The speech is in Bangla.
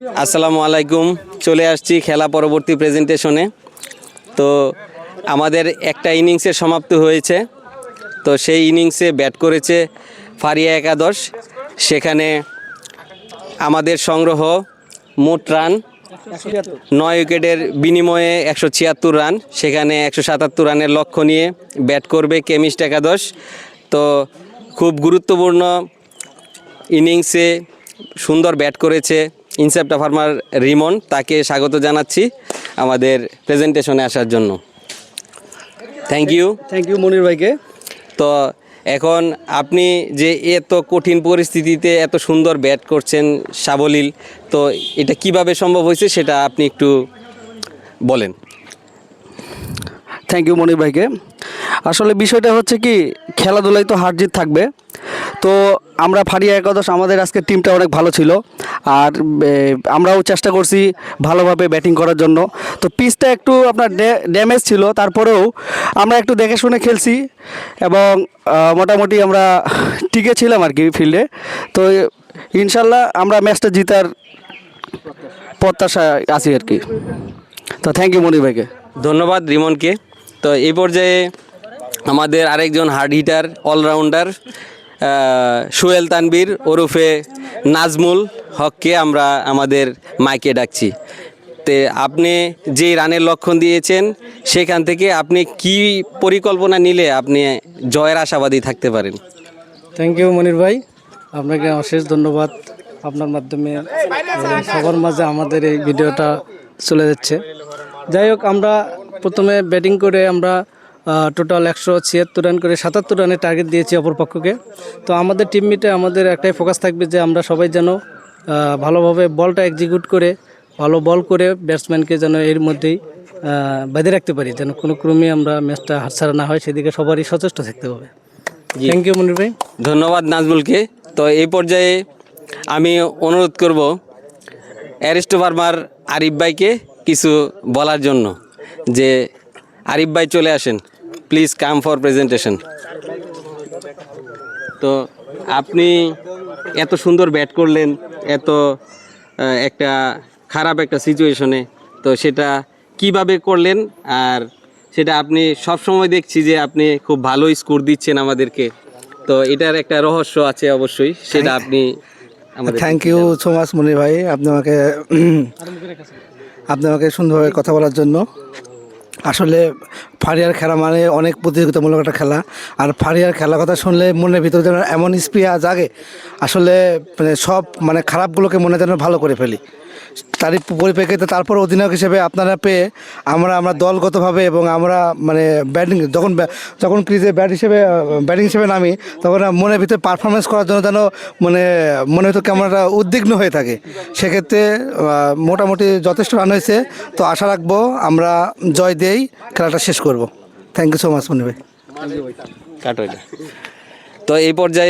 আসসালামু আলাইকুম। চলে আসছি খেলা পরবর্তী প্রেজেন্টেশনে তো আমাদের একটা ইনিংসের সমাপ্তি হয়েছে। তো সেই ইনিংসে ব্যাট করেছে ফারিয়া একাদশ। সেখানে আমাদের সংগ্রহ মোট রান নয় উইকেটের বিনিময়ে একশো ছিয়াত্তর রান। সেখানে একশো সাতাত্তর রানের লক্ষ্য নিয়ে ব্যাট করবে কেমিস্ট একাদশ। তো খুব গুরুত্বপূর্ণ ইনিংসে সুন্দর ব্যাট করেছে। ইনসেপ্টা ফার্মার রিমন তাকে স্বাগত জানাচ্ছি আমাদের প্রেজেন্টেশনে আসার জন্য। Thank you thank you Monir ভাইকে। তো এখন আপনি যে এত কঠিন পরিস্থিতিতে এত সুন্দর ব্যাট করছেন সাবলীল তো এটা কীভাবে সম্ভব হয়েছে সেটা আপনি একটু বলেন। থ্যাংক ইউ মনির ভাইকে। আসলে বিষয়টা হচ্ছে কি খেলাধুলায় তো হার জিত থাকবে। তো আমরা ফারিয়া একাদশ, আমাদের আজকের টিমটা অনেক ভালো ছিল। আর আমরাও চেষ্টা করছি ভালোভাবে ব্যাটিং করার জন্য। তো পিচটা একটু আপনার ড্যামেজ ছিল, তারপরেও আমরা একটু দেখে শুনে খেলছি। এবং মোটামুটি আমরা টিকে ছিলাম আর কি ফিল্ডে তো, ইনশাল্লাহ আমরা ম্যাচটা জিতার প্রত্যাশা আছি আর কি। তো থ্যাংক ইউ মনির ভাইকে। ধন্যবাদ রিমনকে। তো এই পর্যায়ে আমাদের আরেকজন hard hitter allrounder Sohel Tanvir ওরফে নাজমুল হককে আমরা আমাদের মাইকে ডাকছি। তে আপনি যে রানের লক্ষণ দিয়েছেন, সেখান থেকে আপনি কি পরিকল্পনা নিলে আপনি জয়ের আশাবাদী থাকতে পারেন? থ্যাংক ইউ মনির ভাই। আপনাকে অশেষ ধন্যবাদ। আপনার মাধ্যমে সবার মাঝে আমাদের এই ভিডিওটা চলে যাচ্ছে। যাই হোক, আমরা প্রথমে ব্যাটিং করে আমরা টোটাল একশো ছিয়াত্তর রান করে সাতাত্তর রানের টার্গেট দিয়েছি অপরপক্ষকে তো আমাদের টিম মিটে আমাদের একটাই ফোকাস থাকবে যে আমরা সবাই যেন ভালোভাবে বলটা এক্সিকিউট করে ভালো বল করে ব্যাটসম্যানকে যেন এর মধ্যেই বেঁধে রাখতে পারি যেন কোনো ক্রমে আমরা ম্যাচটা হাতছাড়া না হয় সেদিকে সবারই সচেষ্ট থাকতে হবে। থ্যাংক ইউ মনির ভাই। ধন্যবাদ নাজমুলকে। তো এই পর্যায়ে আমি অনুরোধ করব অ্যারিস্টো ফার্মার আরিফ ভাইকে কিছু বলার জন্য যে আরিফ ভাই চলে আসেন। Please come for presentation. তো আপনি এত সুন্দর ব্যাট করলেন এত একটা খারাপ একটা সিচুয়েশনে তো সেটা কীভাবে করলেন? আর সেটা আপনি সব সময় দেখছি যে আপনি খুব ভালো স্কোর দিচ্ছেন আমাদেরকে। তো এটার একটা রহস্য আছে অবশ্যই সেটা আপনি thank you so much Monir ভাই আপনি আমাকে আপনি আমাকে সুন্দরভাবে কথা বলার জন্য। আসলে ফারিয়ার খেলা মানে অনেক প্রতিযোগিতামূলক একটা খেলা। আর ফারিয়ার খেলার কথা শুনলে মনের ভিতরে যেন এমন স্প্রিয়া জাগে, আসলে মানে সব মানে খারাপগুলোকে মনে যেন ভালো করে ফেলি। তারই পরিপ্রেক্ষিতে তারপর অধিনায়ক হিসেবে আপনারা পেয়ে আমরা আমরা দলগতভাবে এবং আমরা মানে ব্যাটিং, যখন যখন ক্রিজে ব্যাট হিসেবে, ব্যাটিং হিসেবে নামি, তখন মনের ভিতরে পারফরমেন্স করার জন্য যেন মানে মনের ভিতরে কেমন একটা উদ্বিগ্ন হয়ে থাকে। সেক্ষেত্রে মোটামুটি যথেষ্ট রান হয়েছে। তো আশা রাখব আমরা জয় দিয়েই খেলাটা শেষ করব। থ্যাংক ইউ সো মাচ মনে ভাই। তো এই পর্যায়ে